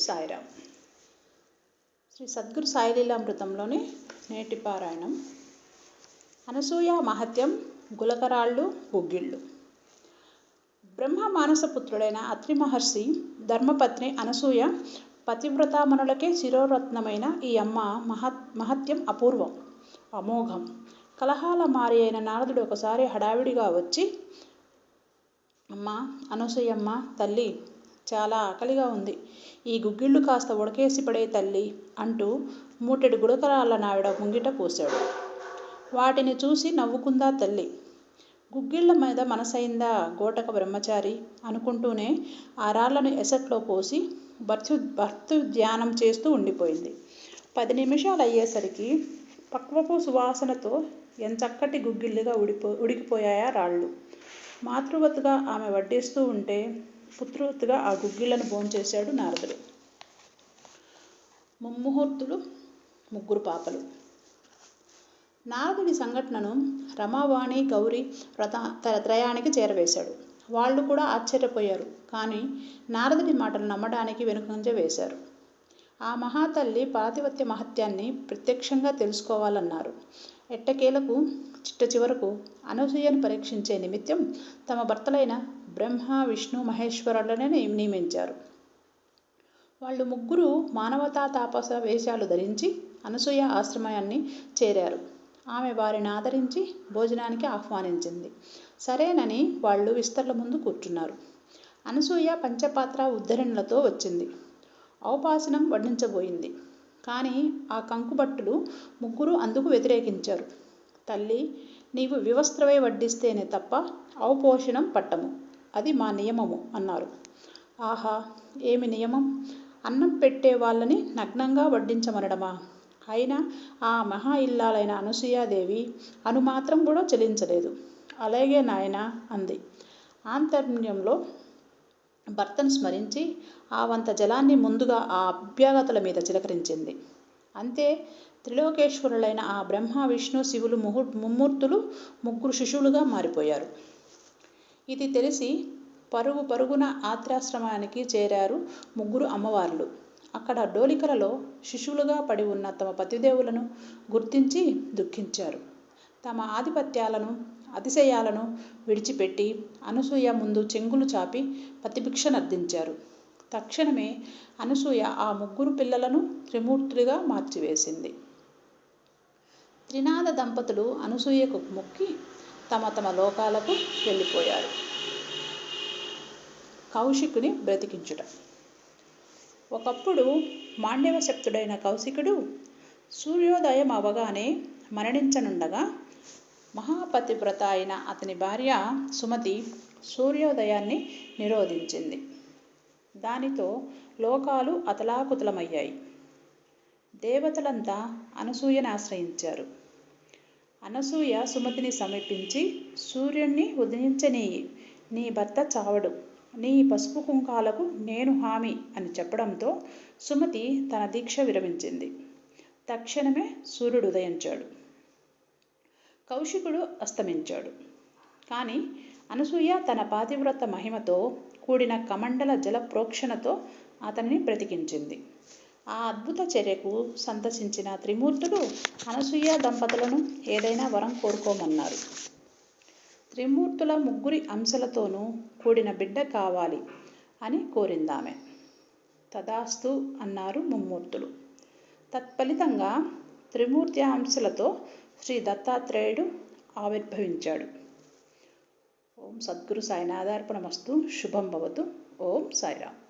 సాయిరామ్ శ్రీ సద్గురు సాయిలీలామృతంలోని నేటి పారాయణం. అనసూయ మహత్యం గులకరాళ్ళు గుగ్గిళ్ళు బ్రహ్మ మానసపుత్రుడైన అత్రి మహర్షి ధర్మపత్ని అనసూయ పతివ్రతామణులకే శిరోరత్నమైన ఈ అమ్మ మహత్ మహత్యం అపూర్వం అమోఘం. కలహాల మారి అయిన నారదుడు ఒకసారి హడావిడిగా వచ్చి అమ్మ అనసూయమ్మ తల్లి చాలా ఆకలిగా ఉంది. ఈ గుగ్గిళ్ళు కాస్త ఉడకేసి పడే తల్లి అంటూ మూటెడు గుడకరాళ్ళ నావిడ ముంగిట పోశాడు. వాటిని చూసి నవ్వుకుందా తల్లి. గుగ్గిళ్ళ మీద మనసైందా గోటక బ్రహ్మచారి అనుకుంటూనే ఆ రాళ్ళను ఎసట్లో పోసి భర్తు భర్తు ధ్యానం చేస్తూ ఉండిపోయింది. పది నిమిషాలు అయ్యేసరికి పక్వపు సువాసనతో ఎంచక్కటి గుగ్గిళ్ళుగా ఉడిపో ఉడికిపోయాయా రాళ్ళు. మాతృవత్తుగా ఆమె వడ్డిస్తూ ఉంటే పుత్రవత్తుగా ఆ గుగ్గిళ్ళను భోంచేశాడు నారదుడు. ముమ్ముహూర్తులు ముగ్గురు పాపలు. నారదుడి సంఘటనను రమావాణి గౌరి వ్రత త్రయానికి చేరవేశాడు. వాళ్ళు కూడా ఆశ్చర్యపోయారు. కానీ నారదుడి మాటలు నమ్మడానికి వెనుకంజ వేశారు. ఆ మహాతల్లి పాతివత్య మహత్యాన్ని ప్రత్యక్షంగా తెలుసుకోవాలన్నారు. ఎట్టకేలకు చిట్ట చివరకు అనసూయను పరీక్షించే నిమిత్తం తమ భర్తలైన బ్రహ్మ విష్ణు మహేశ్వరులనే నియమించారు. వాళ్ళు ముగ్గురు మానవతా తాపస వేషాలు ధరించి అనసూయ ఆశ్రమాన్ని చేరారు. ఆమె వారిని ఆదరించి భోజనానికి ఆహ్వానించింది. సరేనని వాళ్ళు విస్తరణ ముందు కూర్చున్నారు. అనసూయ పంచపాత్ర ఉద్ధరణలతో వచ్చింది. ఔపాసనం వడ్డించబోయింది. కానీ ఆ కంకుబట్టులు ముగ్గురు అందుకు వ్యతిరేకించారు. తల్లి నీవు వివస్త్రవై వడ్డిస్తేనే తప్ప ఔపోషణం పట్టము. అది మా నియమము అన్నారు. ఆహా ఏమి నియమం? అన్నం పెట్టే వాళ్ళని నగ్నంగా వడ్డించమనడమా? అయినా ఆ మహా ఇల్లాలైన అనసూయాదేవి అనుమాత్రం కూడా చెలించలేదు. అలాగే నాయన అంది. ఆంతర్యంలో భర్తను స్మరించి ఆ వంత జలాన్ని ముందుగా ఆ అభ్యాగతుల మీద చిలకరించింది. అంతే త్రిలోకేశ్వరులైన ఆ బ్రహ్మ విష్ణు శివులు ముహు ముమ్మూర్తులు ముగ్గురు శిశువులుగా మారిపోయారు. ఇది తెలిసి పరుగు పరుగున ఆత్రాశ్రమానికి చేరారు ముగ్గురు అమ్మవార్లు. అక్కడ డోలికలలో శిశువులుగా పడి ఉన్న తమ పతిదేవులను గుర్తించి దుఃఖించారు. తమ ఆధిపత్యాలను అతిశయాలను విడిచిపెట్టి అనసూయ ముందు చెంగులు చాపి ప్రతిభిక్షనర్థించారు తక్షణమే అనసూయ ఆ ముగ్గురు పిల్లలను త్రిమూర్తులుగా మార్చివేసింది. త్రినాథ దంపతులు అనసూయకు మొక్కి తమ తమ లోకాలకు వెళ్ళిపోయారు. కౌశికుని బ్రతికించుట. ఒకప్పుడు మాండవ శక్తుడైన కౌశికుడు సూర్యోదయం అవగానే మరణించనుండగా మహాపతివ్రత అయిన అతని భార్య సుమతి సూర్యోదయాన్ని నిరోధించింది. దానితో లోకాలు అతలాకుతలమయ్యాయి. దేవతలంతా అనసూయని ఆశ్రయించారు. అనసూయ సుమతిని సమీపించి సూర్యుణ్ణి ఉదయించనీయి నీ భర్త చావడు. నీ పసుపు కుంకాలకు నేను హామీ అని చెప్పడంతో సుమతి తన దీక్ష విరమించింది. తక్షణమే సూర్యుడు ఉదయించాడు. కౌశికుడు అస్తమించాడు. కానీ అనసూయ తన పాతివ్రత మహిమతో కూడిన కమండల జల ప్రోక్షణతో అతనిని బ్రతికించింది. ఆ అద్భుత చర్యకు సంతసించిన త్రిమూర్తులు అనసూయ దంపతులను ఏదైనా వరం కోరుకోమన్నారు. త్రిమూర్తుల ముగ్గురి అంశలతోనూ కూడిన బిడ్డ కావాలి అని కోరిందామె. తదాస్తు అన్నారు ముమ్మూర్తులు. తత్ఫలితంగా త్రిమూర్తి అంశలతో శ్రీ దత్తాత్రేయుడు ఆవిర్భవించాడు. ఓం సద్గురు సాయినాథార్పణమస్తు. శుభం భవతు. ఓం సాయిరామ్.